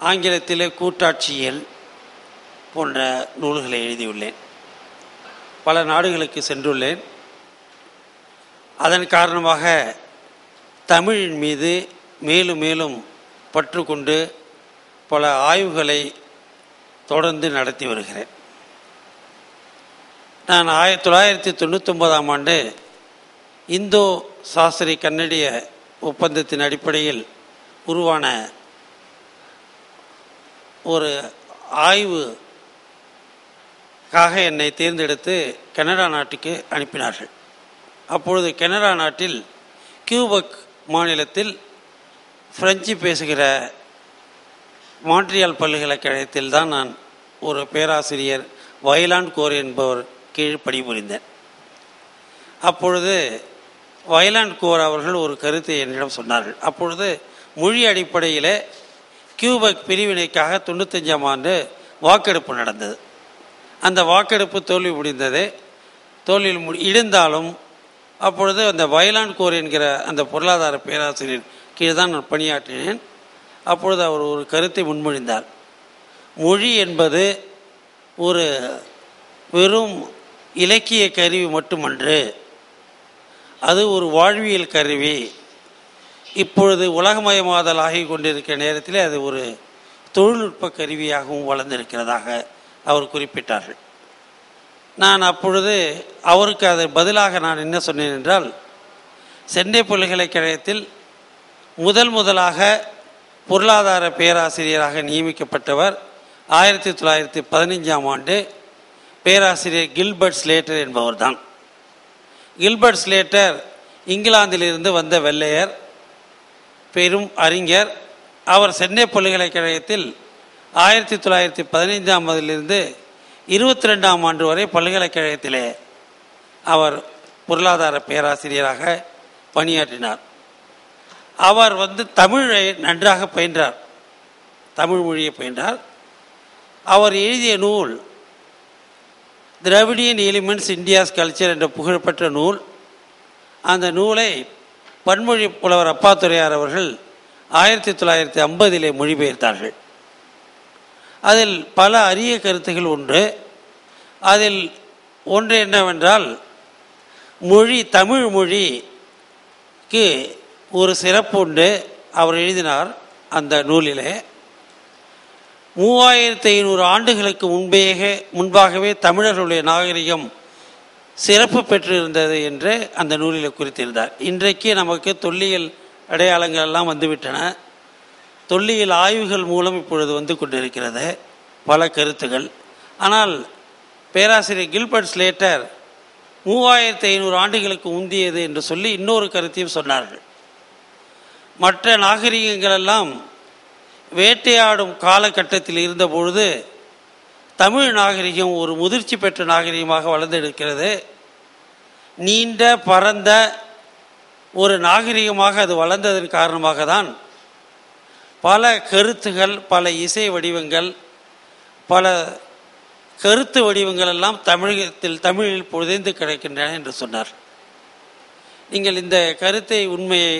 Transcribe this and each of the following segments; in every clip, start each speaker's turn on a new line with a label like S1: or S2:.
S1: ஆங்கிலத்திலே கூட்டாட்சியல் போன்ற நூல்களை எழுதியுள்ளேன். பல நாடுகளுக்கு சென்றுள்ளேன். அதன் காரணமாக தமிழின் மீது மேலும் மேலும் பற்றுக்கொண்டு பல ஆய்வுகளை தொடர்ந்து நடத்தி வருகிறேன். நான் ஆயிரத்தி தொள்ளாயிரத்தி தொண்ணூத்தொன்பதாம் ஆண்டு இந்தோ சாஸ்திரி கன்னடிய ஒப்பந்தத்தின் அடிப்படையில் உருவான ஒரு ஆய்வுக்காக என்னை தேர்ந்தெடுத்து கனடா நாட்டுக்கு அனுப்பினார்கள். அப்பொழுது கனடா நாட்டில் கியூபக் மாநிலத்தில் பிரெஞ்சு பேசுகிற மாண்ட்ரியால் பல்கலைக்கழகத்தில் தான் நான் ஒரு பேராசிரியர் வயலான் கோர் என்பவர் கீழ் பணிபுரிந்தேன் அப்பொழுது வயலான் கோர் அவர்கள் ஒரு கருத்தை என்னிடம் சொன்னார்கள். அப்பொழுது மொழி அடிப்படையில் கியூபக் பிரிவினைக்காக தொண்ணூத்தஞ்சாம் ஆண்டு வாக்கெடுப்பு நடந்தது. அந்த வாக்கெடுப்பு தோல்வி முடிந்தது தோல்வியில் முடி இருந்தாலும் அப்பொழுது அந்த வயலான் கோர் என்கிற அந்த பொருளாதார பேராசிரியர் கீழே தான் நான் பணியாற்றினேன். அப்பொழுது அவர் ஒரு கருத்தை முன்மொழிந்தார். மொழி என்பது ஒரு வெறும் இலக்கிய கருவி மட்டுமன்று அது ஒரு வாழ்வியல் கருவி. இப்பொழுது உலகமயமாதல் ஆகி கொண்டிருக்கிற நேரத்தில் அது ஒரு தொழில்நுட்ப கருவியாகவும் வளர்ந்திருக்கிறதாக அவர் குறிப்பிட்டார்கள். நான் அப்பொழுது அவருக்கு அதை பதிலாக நான் என்ன சொன்னேன் என்றால் சென்னை பல்கலைக்கழகத்தில் முதல் முதலாக பொருளாதார பேராசிரியராக நியமிக்கப்பட்டவர் ஆயிரத்தி தொள்ளாயிரத்தி பதினைஞ்சாம் ஆண்டு பேராசிரியர் கில்பர்ட் ஸ்லேட்டர் என்பவர் தான் கில்பர்ட் ஸ்லேட்டர் இங்கிலாந்திலிருந்து வந்த வெள்ளையர். பெரும் அறிஞர். அவர் சென்னை பல்கலைக்கழகத்தில் ஆயிரத்தி தொள்ளாயிரத்தி பதினைந்தாம் ஆண்டிலிருந்து இருபத்தி ரெண்டாம் ஆண்டு வரை பல்கலைக்கழகத்திலே அவர் பொருளாதார பேராசிரியராக பணியாற்றினார். அவர் வந்து தமிழை நன்றாக பயின்றார். தமிழ் மொழியை பயின்றார். அவர் எழுதிய நூல் திராவிடியன் எலிமெண்ட்ஸ் இந்தியாஸ் கல்ச்சர் என்ற புகழ்பெற்ற நூல். அந்த நூலை பன்மொழி புலவர் அப்பாத்துறையார் அவர்கள் ஆயிரத்தி தொள்ளாயிரத்தி ஐம்பதிலே மொழிபெயர்த்தார்கள். அதில் பல அரிய கருத்துகள் உண்டு. அதில் ஒன்று என்னவென்றால் மொழி தமிழ் மொழிக்கு ஒரு சிறப்பு உண்டு. அவர் எழுதினார் அந்த நூலிலே. மூவாயிரத்தி ஐநூறு ஆண்டுகளுக்கு முன்பேக முன்பாகவே தமிழர்களுடைய நாகரிகம் சிறப்பு பெற்றிருந்தது என்று அந்த நூலில் குறித்திருந்தார். இன்றைக்கு நமக்கு தொல்லியல் அடையாளங்கள் எல்லாம் வந்துவிட்டன. தொல்லியல் ஆய்வுகள் மூலம் இப்பொழுது வந்து கொண்டிருக்கிறது. பல கருத்துகள். ஆனால் பேராசிரியர் கில்பர்ட் ஸ்லேட்டர் மூவாயிரத்தி ஐநூறு ஆண்டுகளுக்கு முந்தியது என்று சொல்லி இன்னொரு கருத்தையும் சொன்னார்கள். மற்ற நாகரிகங்களெல்லாம் வேட்டையாடும் காலகட்டத்தில் இருந்தபொழுது தமிழ் நாகரிகம் ஒரு முதிர்ச்சி பெற்ற நாகரிகமாக வளர்ந்தெடுக்கிறது நீண்ட பரந்த ஒரு நாகரிகமாக அது வளர்ந்ததன் காரணமாக தான் பல கருத்துகள் பல இசை வடிவங்கள் பல கருத்து வடிவங்கள் எல்லாம் தமிழகத்தில் தமிழில் புதைந்து கிடக்கின்றன என்று சொன்னார். நீங்கள் இந்த கருத்தை உண்மையை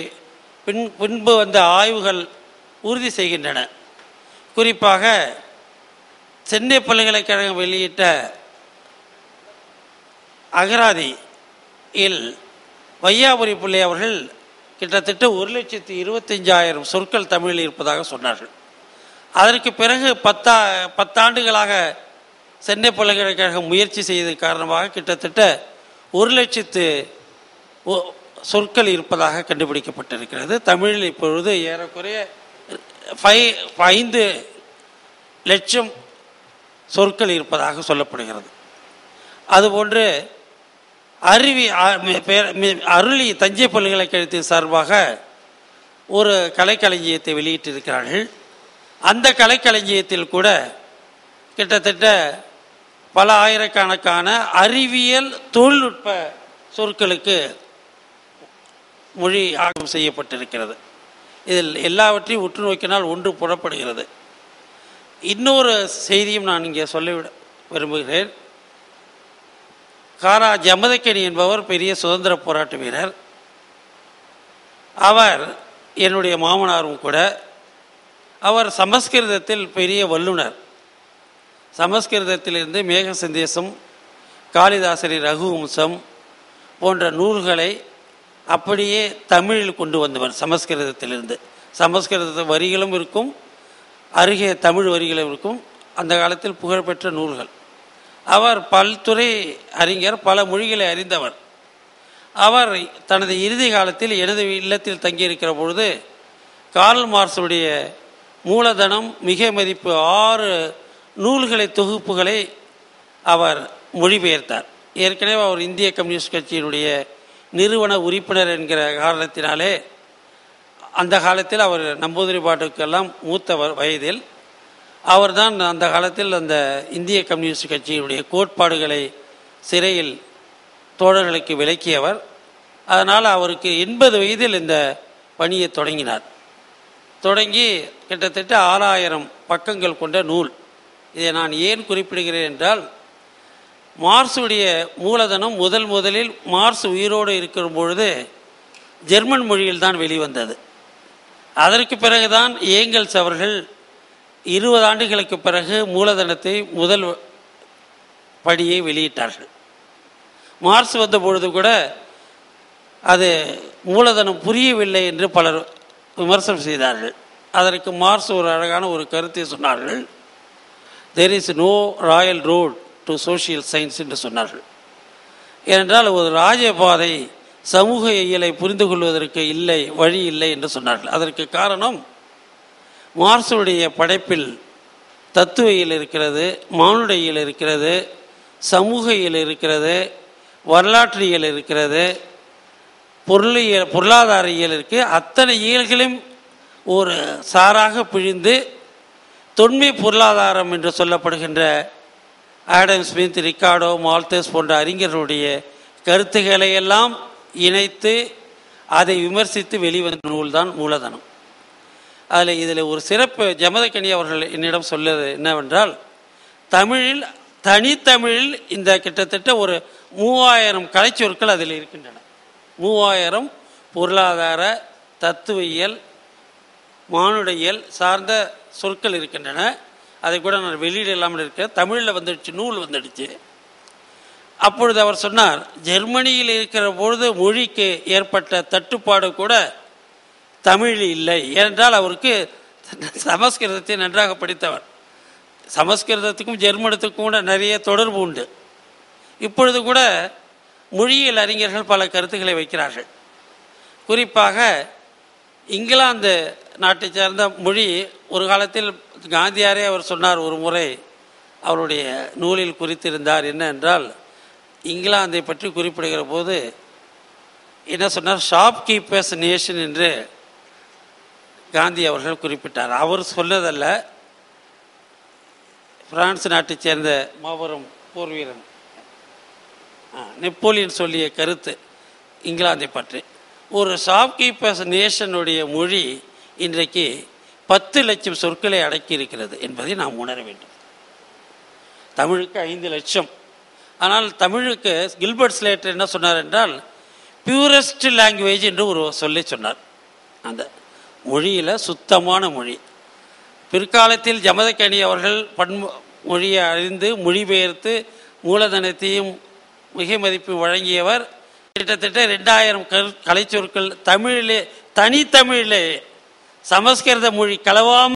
S1: பின் பின்பு வந்த ஆய்வுகள் உறுதி செய்கின்றன. குறிப்பாக சென்னை பல்கலைக்கழகம் வெளியிட்ட அகராதி இல் வையாபுரி பிள்ளை அவர்கள் கிட்டத்தட்ட ஒரு லட்சத்தி இருபத்தஞ்சாயிரம் சொற்கள் தமிழில் இருப்பதாக சொன்னார்கள். அதற்கு பிறகு பத்தா பத்தாண்டுகளாக சென்னை பல்கலைக்கழகம் முயற்சி செய்தது காரணமாக கிட்டத்தட்ட ஒரு லட்சத்து சொற்கள் இருப்பதாக கண்டுபிடிக்கப்பட்டிருக்கிறது. தமிழில் இப்பொழுது ஏறக்குறைய ஃபை ஐந்து லட்சம் சொற்கள் இருப்பதாக சொல்லப்படுகிறது. அதுபோன்று அருவி அ- அருளி தஞ்சை பல்கலைக்கழகத்தின் சார்பாக ஒரு கலைக்களஞ்சியத்தை வெளியிட்டிருக்கிறார்கள். அந்த கலைக்களஞ்சியத்தில் கூட கிட்டத்தட்ட பல ஆயிரக்கணக்கான அறிவியல் தொழில்நுட்ப சொற்களுக்கு மொழி ஆக்கம் செய்யப்பட்டிருக்கிறது. இதில் எல்லாவற்றையும் உற்று நோக்கினால் ஒன்று புறப்படுகிறது. இன்னொரு செய்தியும் நான் இங்கே சொல்லிவிட விரும்புகிறேன். காரா ஜமதக்கனி என்பவர் பெரிய சுதந்திர போராட்ட வீரர். அவர் என்னுடைய மாமனாரும் கூட அவர் சமஸ்கிருதத்தில் பெரிய வல்லுனர். சமஸ்கிருதத்திலிருந்து மேக சந்தேசம் காளிதாசரி ரகுவம்சம் போன்ற நூல்களை அப்படியே தமிழில் கொண்டு வந்தவர் சமஸ்கிருதத்திலிருந்து. சமஸ்கிருத வரிகளும் இருக்கும் அருகே தமிழ் வரிகளும் இருக்கும். அந்த காலத்தில் புகழ்பெற்ற நூல்கள். அவர் பல்துறை அறிஞர் பல மொழிகளை அறிந்தவர். அவர் தனது இறுதி காலத்தில் எனது இல்லத்தில் தங்கியிருக்கிற பொழுது கார்ல் மார்ஸுடைய மூலதனம் மிக மதிப்பு ஆறு நூல்களை தொகுப்புகளை அவர் மொழிபெயர்த்தார். ஏற்கனவே அவர் இந்திய கம்யூனிஸ்ட் கட்சியினுடைய நிறுவன உறுப்பினர் என்கிற காரணத்தினாலே அந்த காலத்தில் அவர் நம்பூதிரி பாட்டுக்கெல்லாம் மூத்தவர் வயதில் அவர்தான் அந்த காலத்தில் அந்த இந்திய கம்யூனிஸ்ட் கட்சியினுடைய கோட்பாடுகளை சிறையில் தோழர்களுக்கு விளக்கியவர். அதனால் அவருக்கு எண்பது வயதில் இந்த பணியை தொடங்கினார். தொடங்கி கிட்டத்தட்ட ஆறாயிரம் பக்கங்கள் கொண்ட நூல். இதை நான் ஏன் குறிப்பிடுகிறேன் என்றால் மார்ஸுடைய மூலதனம் முதல் முதலில் மார்ஸ் உயிரோடு இருக்கிற பொழுது ஜெர்மன் மொழியில் தான் வெளிவந்தது. அதற்கு பிறகுதான் ஏங்கல்ஸ் அவர்கள் இருபது ஆண்டுகளுக்கு பிறகு மூலதனத்தை முதல் படியை வெளியிட்டார்கள். மார்ஸ் வந்த பொழுது கூட அது மூலதனம் புரியவில்லை என்று பலர் விமர்சனம் செய்தார்கள். அதற்கு மார்ஸ் ஒரு அழகான ஒரு கருத்தை சொன்னார்கள். There is no royal road to social science என்று சொன்னார்கள். ஏனென்றால் ஒரு ராஜபாதை சமூக இயலை புரிந்து கொள்வதற்கு இல்லை வழி இல்லை என்று சொன்னார்கள். அதற்கு காரணம் மார்சுடைய படைப்பில் தத்துவியல் இருக்கிறது மானுடையில் இருக்கிறது சமூக இயல் இருக்கிறது வரலாற்றியல் இருக்கிறது பொருளியல் பொருளாதார இயல் இருக்குது அத்தனை இயல்களையும் ஒரு சாராக பிழிந்து தொன்மை பொருளாதாரம் என்று சொல்லப்படுகின்ற ஆடம் ஸ்மித் ரிக்கார்டோ மால்தேஸ் போன்ற அறிஞர்களுடைய கருத்துக்களை எல்லாம் இணைத்து அதை விமர்சித்து வெளிவந்த நூல்தான் மூலதனம். அதில் இதில் ஒரு சிறப்பு ஜமதக்கணி அவர்கள் என்னிடம் சொல்லது என்னவென்றால் தமிழில் தனித்தமிழில் இந்த கிட்டத்தட்ட ஒரு மூவாயிரம் கலைச்சொற்கள் அதில் இருக்கின்றன. மூவாயிரம் பொருளாதார தத்துவியல் மானுடையியல் சார்ந்த சொற்கள் இருக்கின்றன. அதை கூட நான் வெளியிட இல்லாமல் இருக்கேன். தமிழில் வந்துடுச்சு நூல் வந்துடுச்சு. அப்பொழுது அவர் சொன்னார் ஜெர்மனியில் இருக்கிற பொழுது மொழிக்கு ஏற்பட்ட தட்டுப்பாடு கூட தமிழில் இல்லை. ஏனென்றால் அவருக்கு சமஸ்கிருதத்தை நன்றாக படித்தவர். சமஸ்கிருதத்துக்கும் ஜெர்மனத்துக்கும் கூட நிறைய தொடர்பு உண்டு. இப்பொழுது கூட மொழியியல் அறிஞர்கள் பல கருத்துக்களை வைக்கிறார்கள். குறிப்பாக இங்கிலாந்து நாட்டை சேர்ந்த மொழி ஒரு காலத்தில் காந்தியாரே அவர் சொன்னார் ஒரு முறை அவருடைய நூலில் குறித்திருந்தார் என்ன என்றால் இங்கிலாந்தை பற்றி குறிப்பிடுகிற போது என்ன சொன்னார்? ஷாப் கீப்பர்ஸ் நேஷன் என்று காந்தி அவர்கள் குறிப்பிட்டார். அவர் சொன்னதல்ல. பிரான்ஸ் நாட்டைச் சேர்ந்த மாபெரும் போர் வீரன். நெப்போலியன் சொல்லிய கருத்து இங்கிலாந்தை பற்றி. ஒரு ஷாப்கீப்பர்ஸ் நேஷனுடைய மொழி இன்றைக்கு பத்து லட்சம் சொற்களை அடக்கி இருக்கிறது என்பதை நாம் உணர வேண்டும். தமிழுக்கு ஐந்து லட்சம். ஆனால் தமிழுக்கு கில்பர்ட் ஸ்லேட்டர் என்ன சொன்னார் என்றால் பியூரஸ்ட் லாங்குவேஜ் என்று ஒரு சொல்லி சொன்னார். அந்த மொழியில் சுத்தமான மொழி. பிற்காலத்தில் ஜமதக்கணி அவர்கள் பன்மொ மொழியை அறிந்து மொழிபெயர்த்து மூலதனத்தையும் மிக மதிப்பு வழங்கியவர். கிட்டத்தட்ட ரெண்டாயிரம் கல் கலைச்சொற்கள் தமிழிலே தனித்தமிழிலே சமஸ்கிருத மொழி கலவாம்